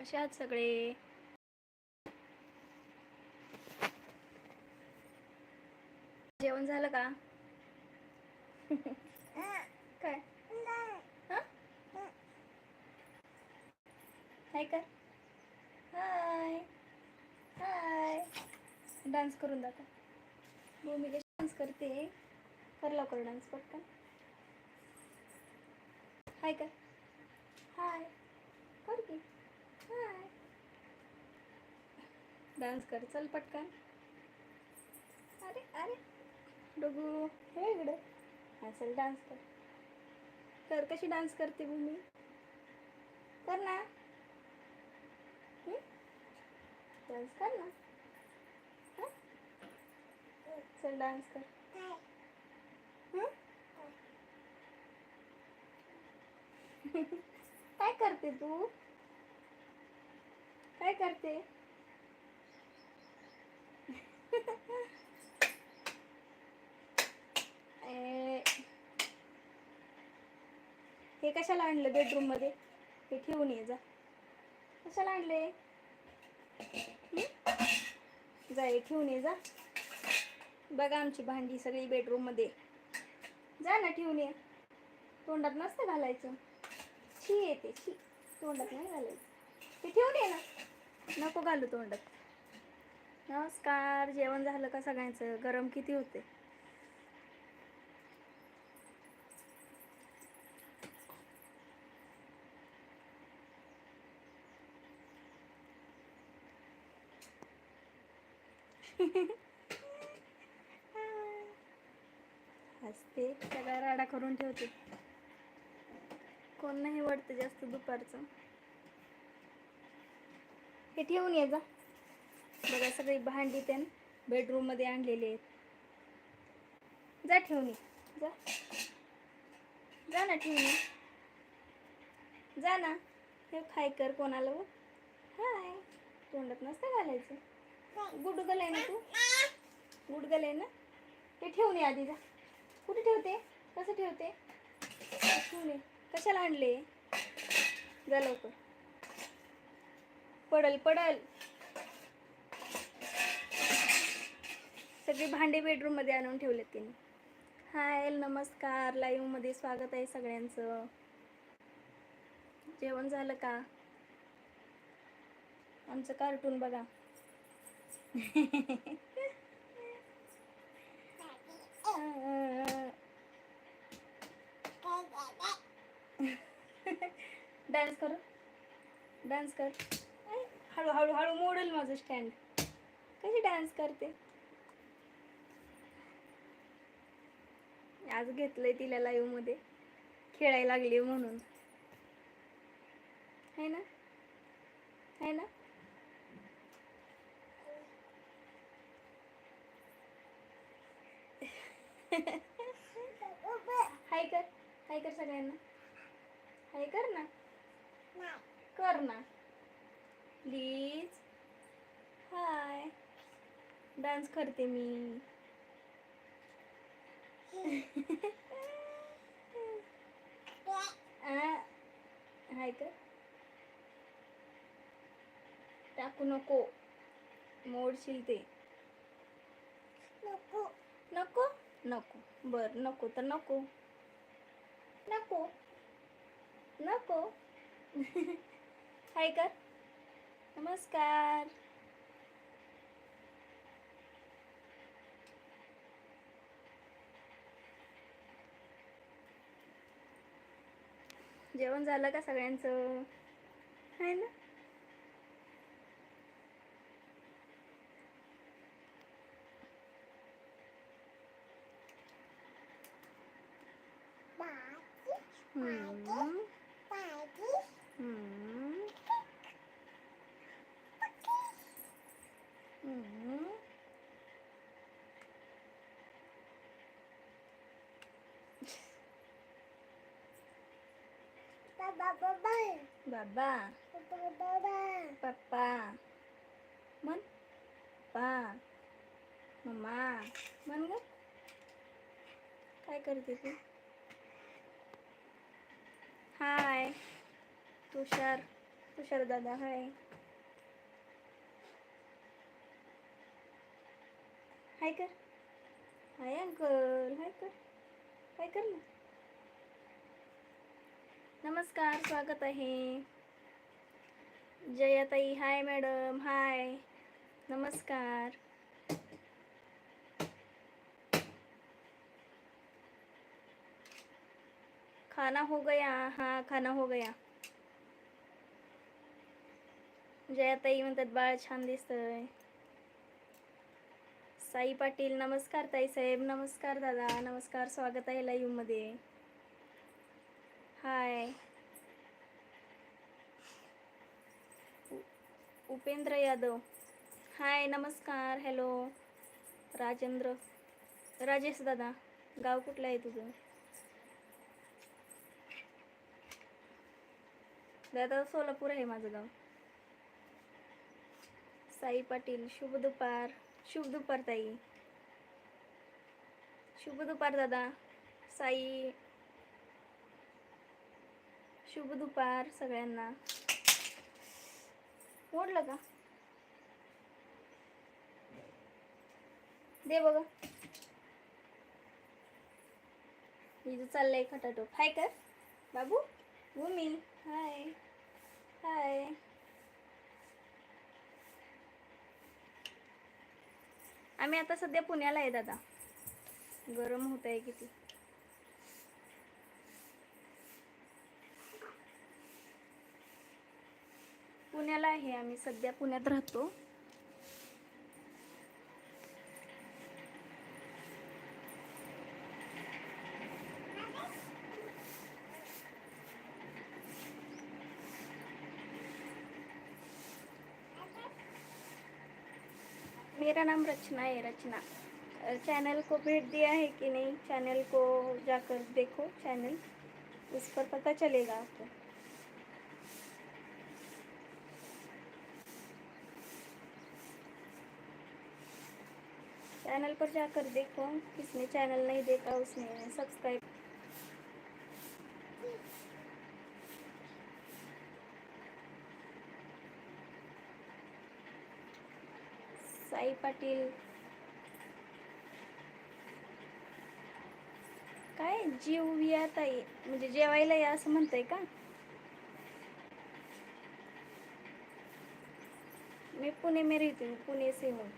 कसे आहात सगळे? जेवण झालं का? काय? हाय का? हाय. हाय. डान्स करून दाखव. भूमी कशी डान्स करते? कर लवकर डान्स पटकन. हाय का? हाय. हाय डान्स कर चल पटकन. अरे अरे. डोगू हे इकडे. हा चल डान्स कर. कर कशी डान्स करते भूमी कर ना. डान्स कर ना. चल डान्स कर. काय करते तू? काय करते? ए, हे कशाला आणलं बेडरूममध्ये? हे ठेवून ये जा. कशाला आणले जा हे ठेवून ये जा. बघा आमची भांडी सगळी बेडरूममध्ये. जा ना ठेवून ये. तोंडात नसतं घालायचं. छी येते छी तोंडात नाही घालायचं. ते ठेवून ये ना. नको घालू तोंडात. नमस्कार जेवण झालं का सगळ्यांचं? गरम किती होते? हसते सगळा राडा करून ठेवते. कोण नाही वाटतं जास्त दुपारचं. हे ठेवून ये जा. बघा सगळी भांडी त्यान बेडरूममध्ये आणलेली आहेत. जा ठेवून ये. जा. जा ना ठेवून ये. जा ना. हे खाय कर कोणाला बघ हाय. तोंडात नसतं घालायचं. गुडगल आहे ना तू? गुडगल आहे ना? ते ठेवून ये आधी जा. कुठे ठेवते? कसं ठेवते? ठेवून ये. कशाला आणले? जा लवकर. पडल पडल. सगळी भांडे बेडरूममध्ये आणून ठेवलेत तिने. हाय नमस्कार. लाईव्हमध्ये स्वागत आहे सगळ्यांचं. जेवण झालं का? आमचं कार्टून बघा. डान्स कर. डान्स कर. ऐ, हळू हळू हळू मोडेल माझं स्टँड कशी डान्स करते? आज घेतलंय तिला लाईव्हमध्ये. खेळायला लागली म्हणून. है ना? है ना? हाय कर. हाय कर सगळ्यांना. हाय कर ना. कर ना. प्लीज हाय डान्स करते मी. हाय कर टाकू नको. मोडशील ते. नको. नको? नको. बर नको तर नको. नको. नको. हाय कर. नमस्कार. जेवण झालं का सगळ्यांचं? आहे ना हम्म. हम्म. हम्म. बाबा. पप्पा. म्हण. पा मम्मा. मन ग. काय करते तू? हाय. तुषार. तुषार दादा हाय. हाय कर. Hi uncle. हाय कर. हाय कर ना. नमस्कार स्वागत आहे. Jayatai hi madam hi. नमस्कार. खाना हो गया. हा खाना हो गया. जयाताई म्हणतात बाळ छान दिसतंय. साई पाटील नमस्कार ताई साहेब नमस्कार दादा नमस्कार स्वागत आहे लाईव्हमध्ये. हाय. उ- उपेंद्र यादव. हाय नमस्कार हॅलो. राजेंद्र. राजेश दादा गाव कुठलं आहे तुझं? दादा सोलापूर आहे माझं गाव. साई पाटील शुभ दुपार शुभ दुपार ताई. शुभ दुपार दादा साई शुभ दुपार सगळ्यांना. मोडलं का? दे बघ. हिचं चाललंय खटाटोप. हाय कर. बाबू. भूमी. हाय. हाय. आम्ही आता सध्या पुण्याला आहे दादा. गरम होत आहे किती. पुण्याला आहे. आम्ही सध्या पुण्यात राहतो. मेरा नाम रचना है रचना. चैनल को भेज दिया है कि नहीं? चैनल को जाकर देखो. चैनल उस पर पता चलेगा आपको. चैनल पर जाकर देखो। किसने चैनल नहीं देखा, उसने सब्सक्राइब साई पाटील। काय जीव या ताई म्हणजे का? मैं पुणे में रहती हूँ पुणे से हूँ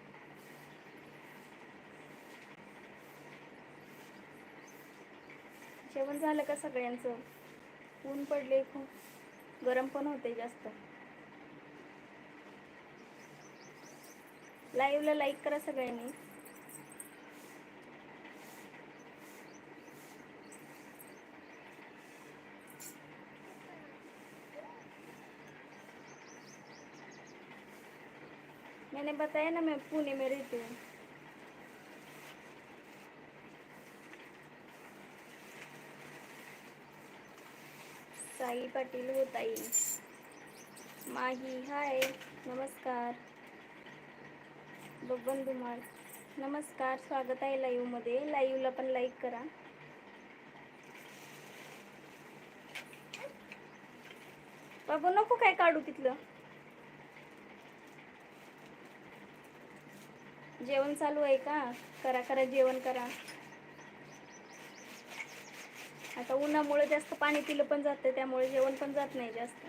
जेवण झालं का सगळ्यांचं? ऊन पडले खूप. गरम पण होते जास्त. लाईव्हला लाईक करा सगळ्यांनी. मैंने बताया ना मैं पुणे में रहती हूँ। साई पाटील होता माही हाय नमस्कार. बबन धुमाळ नमस्कार स्वागत आहे लाईव्हमध्ये लाईव्हला पण लाईक करा. बाबू नको काय काढू तिथलं? जेवण चालू आहे का? करा करा जेवण करा. आता उन्हामुळे जास्त पाणी पिलं पण जातं त्यामुळे जेवण पण जात नाही जास्त.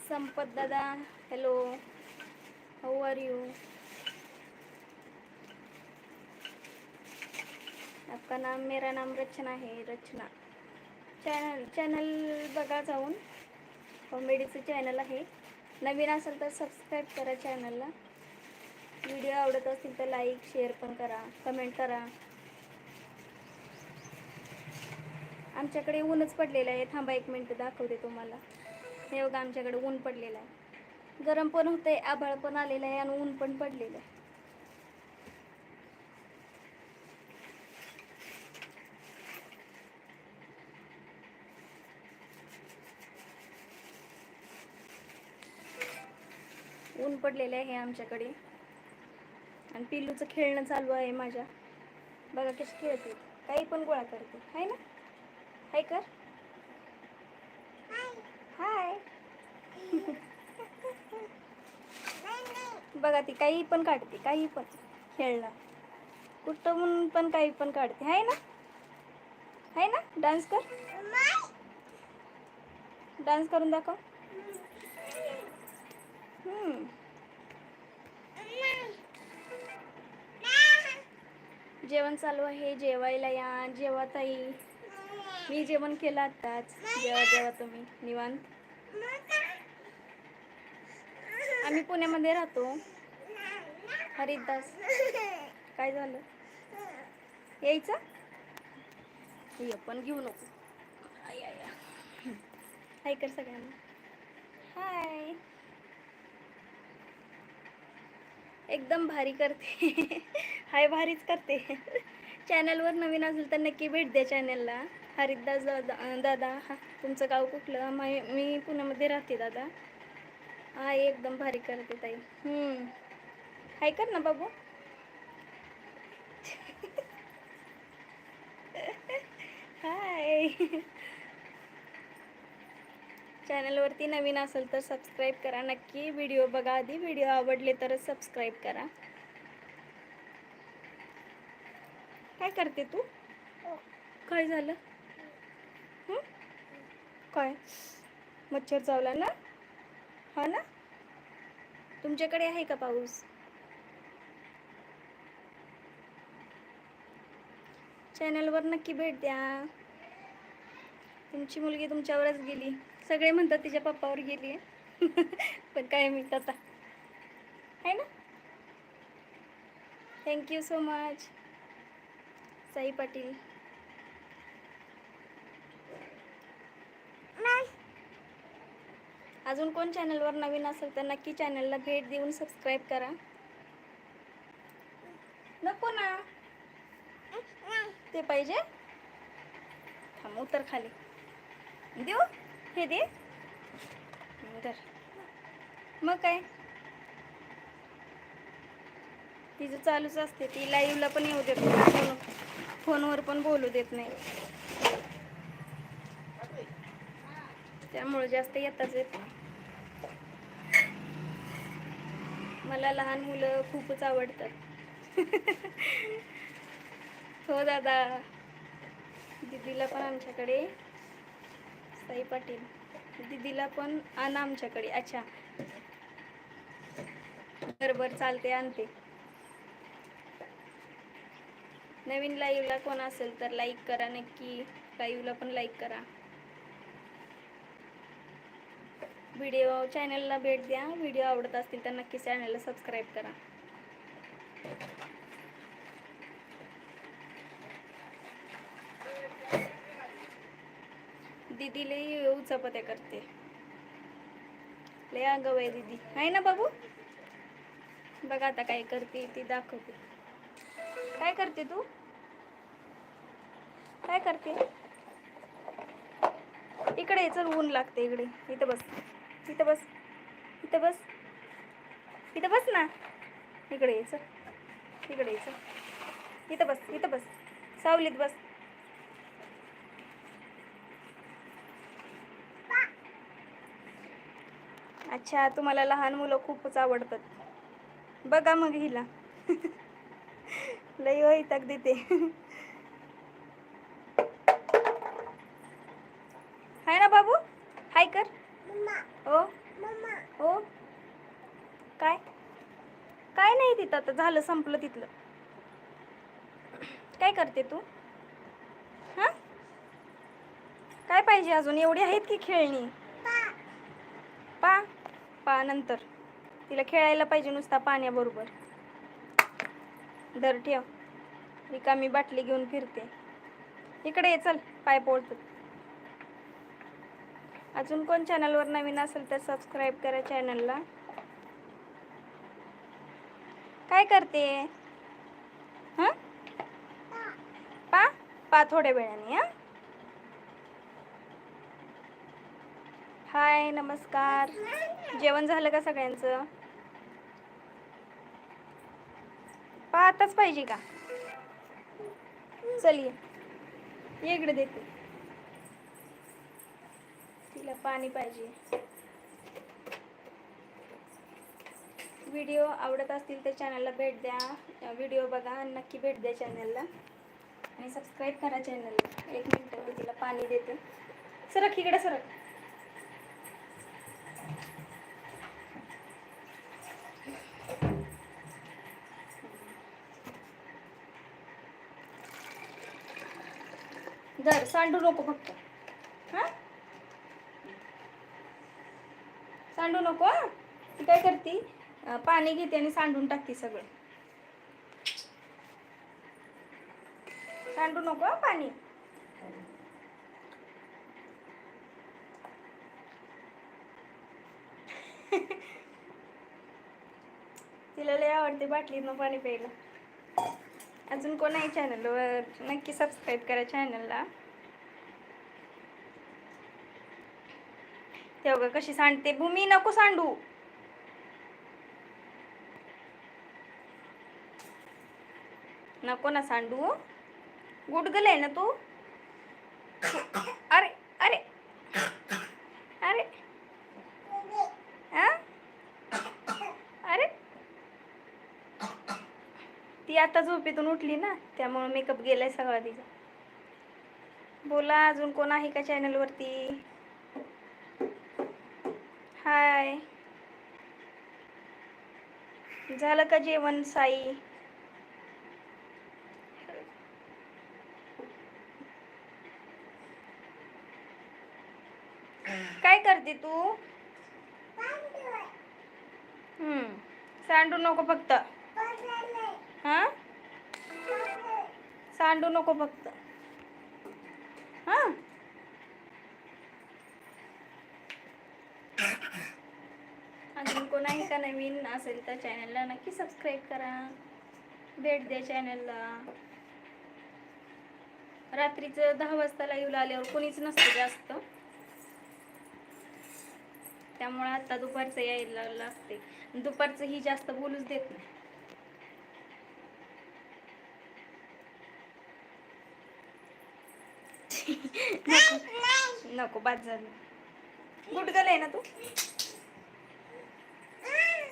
संपत दादा हॅलो हाऊ आर यू आपका नाम मेरा नाम रचना है रचना. चॅनल चॅनल बघा जाऊन. कॉमेडीचं चॅनल आहे. नवीन असेल तर सबस्क्राईब करा चॅनलला व्हिडिओ आवडत असतील तर लाईक शेअर पण करा कमेंट करा. आमच्याकडे ऊनच पडलेलं आहे. थांबा एक मिनटं दाखवते तुम्हाला. हे बघा आमच्याकडे ऊन पडलेलं आहे. गरम पण होतंय आभाळ पण आलेलं आहे आणि ऊन पण पडलेलं आहे ऊन पडलेले आहे आमच्याकडे. आणि पिल्लूचं खेळणं चालू आहे माझ्या. बघा कशी खेळते. काही पण गोळा करते. हाय ना? हाय कर. हाय. बघा ती काही पण काढते. काही पण खेळणं कुठं म्हणून पण काही पण काढते. हाय ना? हाय ना? डान्स कर. डान्स करून दाखव. हम्म. जेवण चालू आहे. जेवायला या. जेवा ताई. मी जेवण केलं आत्ताच. जेवा जेवा तुम्ही. निवांत? आम्ही पुण्यामध्ये राहतो. हरिदास. काय झालं? यायचं? हे पण घेऊ नको. हाय कर सगळ्यांना. हाय. एकदम भारी करते. हाय भारीच करते. चॅनलवर नवीन असेल तर नक्की भेट द्या चॅनलला. हरिदास दादा दादा हा तुमचं गाव कुठलं? माय मी पुण्यामध्ये राहते दादा. हाय एकदम भारी करते ताई. हाय कर ना बाबू. हाय. चॅनलवरती नवीन असेल तर सबस्क्राईब करा. नक्की व्हिडिओ बघा. आधी व्हिडिओ आवडले तरच सबस्क्राईब करा. काय करते तू? काय झालं? हं? काय? मच्छर चावला ना? हा ना? तुमच्याकडे आहे का पाऊस? चॅनलवर नक्की भेट द्या. तुमची मुलगी तुमच्यावरच गेली. सगळे म्हणतात तिच्या पप्पावर गेली पण काय मी आता. आहे ना? Thank you so much Sai Patil. अजून कोण चॅनलवर नवीन असेल तर नक्की चॅनलला भेट देऊन सबस्क्राईब करा. नको ना. ते पाहिजे? थांब उतर खाली. देऊ? हे दे. धर. मग काय? तिचं चालूच असते. ती लाईव्हला पण येऊ देत नाही. फोन फोनवर पण बोलू देत नाही. त्यामुळे जास्त येताच येत नाही. मला लहान मुलं खूपच आवडतात. हो दादा. दीदीला पण आमच्याकडे साई पाटील. दीदीला पण आण आमच्याकडे. अच्छा. बरोबर चालते आणते. नवीन लाईव्हला कोण असेल तर लाईक करा नक्की. लाईव्हला पण लाईक करा. व्हिडिओ चॅनलला भेट द्या. व्हिडिओ आवडत असतील तर नक्की चॅनलला सबस्क्राईब करा. दीदी लई चपात्या करते. लय अगं आहे दीदी. आहे ना बाबू? बघा आता काय करते ती दाखवते. काय करते तू? काय करते? इकडे ये, चल ऊन लागते इकडे. इथं बस. इथं बस. इथं बस. इथं बस ना. इकडे ये चल. इकडे ये चल. इथं बस इथं बस. सावलीत बस. अच्छा तुम्हाला लहान मुलं खूपच आवडतात. बघा मग हिला. लई वैताग देते. हाय ना बाबू? हाय कर. ओ ओ काय? काय नाही तिथं आता झालं संपलं तिथलं. काय करते तू? हां? काय पाहिजे अजून? एवढी आहेत की खेळणी? पा नंतर. तिला खेळायला पाहिजे नुसता पाण्याबरोबर. धर ठेव. रिकामी बाटली घेऊन फिरते. इकडे ये चल पाय पोळतात अजून कोण चॅनलवर नवीन असेल तर सबस्क्राईब करा चॅनलला काय करते? हां? पा? पा थोड्या वेळाने हां? हाय नमस्कार. जेवण झालं का सगळ्यांचं? पाहताच पाहिजे का? चल ये. इकडे देते तिला पाणी पाहिजे. व्हिडिओ आवडत असतील तर चॅनलला भेट द्या. व्हिडिओ बघा नक्की भेट द्या चॅनलला आणि सबस्क्राईब करा चॅनलला एक मिनटं मी तिला पाणी देते. सरक इकडे सरक. धर सांडू नको फक्त. हा? सांडू नको ती काय करते? पाणी घेते आणि सांडून टाकते सगळं. सांडू नको पाणी. तिला लय आवडते बाटलीतनं पाणी प्यायला. अजून कोण आहे चॅनलवर नक्की सबस्क्राईब करा चॅनलला तेव्हा कशी सांडते. भूमी नको सांडू. नको ना सांडू. गुडगल आहे ना तू अरे अरे अरे आ? अरे ती आता झोपेतून उठली ना त्यामुळे मेकअप गेलाय सगळा तिचा. बोला अजून कोण आहे का चॅनलवरती हाय झालं का जेवण साई? काय करते तू? हम्म सांडू नको फक्त. हा? सांडू नको फक्त. हा? अजून कोण आहे का नवीन असेल तर चॅनलला नक्की सबस्क्राईब करा. भेट द्या चॅनलला रात्रीचं दहा वाजता लाईव्ह आल्यावर कोणीच नसतं जास्त. त्यामुळे आता दुपारचं यायला लागते दुपारचं ही जास्त बोलूच देत नाही. नको. नको बाद झालं. गुडगल आहे ना तू?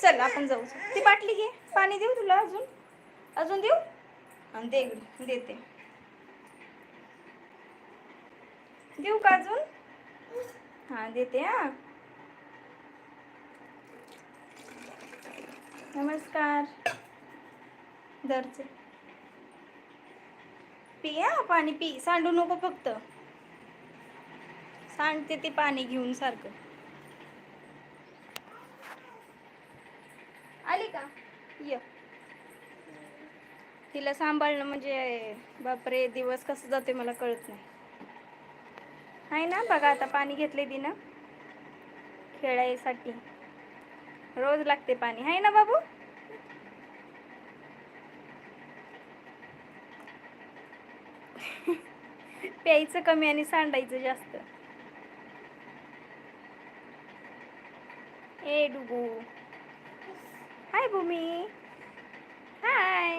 चल आपण जाऊ. ती बाटली घे. पाणी देऊ तुला अजून. अजून देऊ? आणि दे. देते. देऊ का अजून? हा देते हा. नमस्कार. दरचे पी पाणी पी. सांडू नको फक्त. सांडते ते पाणी घेऊन सारखं. आली का? ये. तिला सांभाळणं म्हणजे बापरे दिवस कसं जाते मला कळत नाही. आहे ना बघा आता पाणी घेतले तिनं. खेळायसाठी. रोज लागते पाणी. आहे ना बाबू? प्यायचं कमी आणि सांडायचं जास्त. ए डुगू हाय भूमी हाय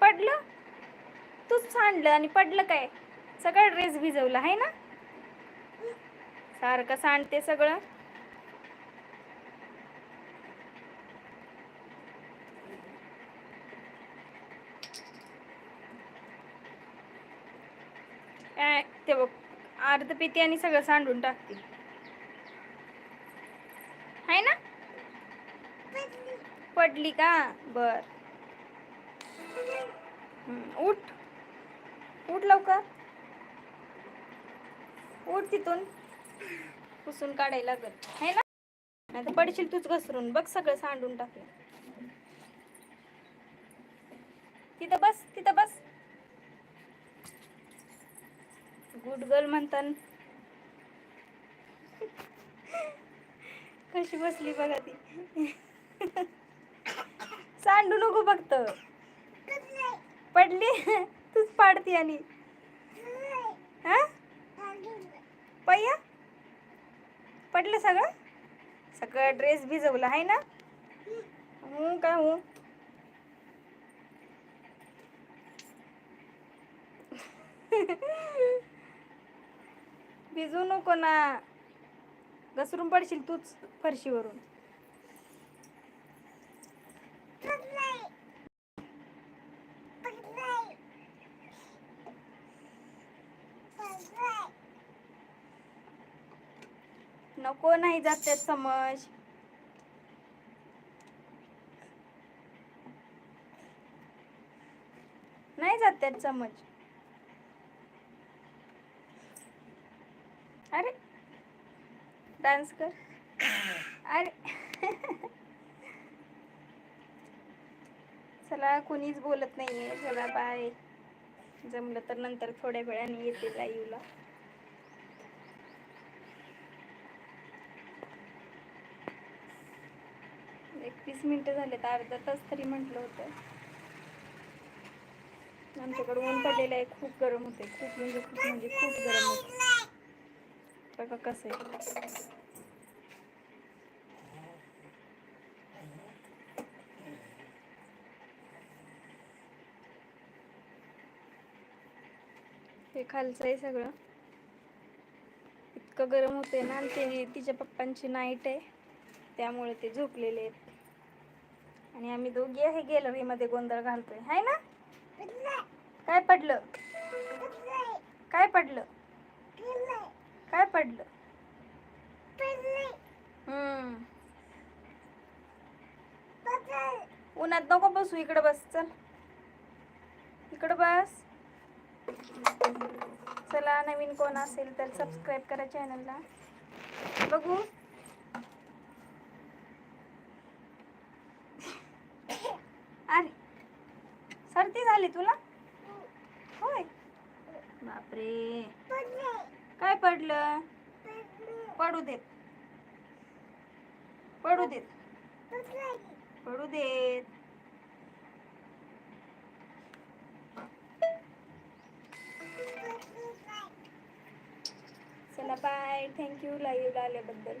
पडलं? तूच सांडलं आणि पडलं काय? सगळं ड्रेस भिजवला आहे ना? सारखं सांडते सगळं. काय ते बघ अर्ध पिती आणि सगळं सांडून टाकते आहे ना पडली का? बर. उठ. उठ लवकर. उठ तिथून. पुसून काढायला लागत आहे ना? नाही तर पडशील तूच घसरून. बघ सगळं सांडून टाकलं. तिथं बस तिथं बस. गुड गर्ल म्हणतात कशी बसली बघा ती. सांडू नको फक्त. पडली. तूच पाडती आणि. हा? पय्या? पडलं सगळं? सगळं ड्रेस भिजवला आहे ना? हं, काय हो? भिजू नको ना. घसरून पडशील तूच फरशीवरून. नको नाही जात त्यात समज. नाही जात त्यात समज. अरे डान्स कर. अरे. चला कोणीच बोलत नाहीये. चला बाय जमलं तर नंतर थोड्या वेळाने येते लाईव्हला एकवीस मिनिटं झालेत. अर्धा तास तरी म्हटलं होतं. आमच्याकडे ऊन पडलेलं आहे. खूप गरम होते खूप म्हणजे खूप म्हणजे खूप गरम होते बघा कसं आहे हे खालचं आहे सगळं. इतकं गरम होते ना ते तिच्या पप्पांची नाईट आहे. त्यामुळे ते झोपलेले आहेत. आणि आम्ही दोघी आहे गॅलरीमध्ये गोंधळ घालतोय. हाय ना? काय पडलं? काय पडलं? काय पडलं? हम्म. उन्हात नको बसू इकडं बस चल. इकडं बस. चला नवीन कोण असेल तर सबस्क्राईब करा चॅनलला बघू. अरे सर्दी झाली तुला? होय. बापरे. काय पडलं? पडू देत. पडू देत. पडू देत. बाय. थँक्यू लाईव्ह आल्याबद्दल.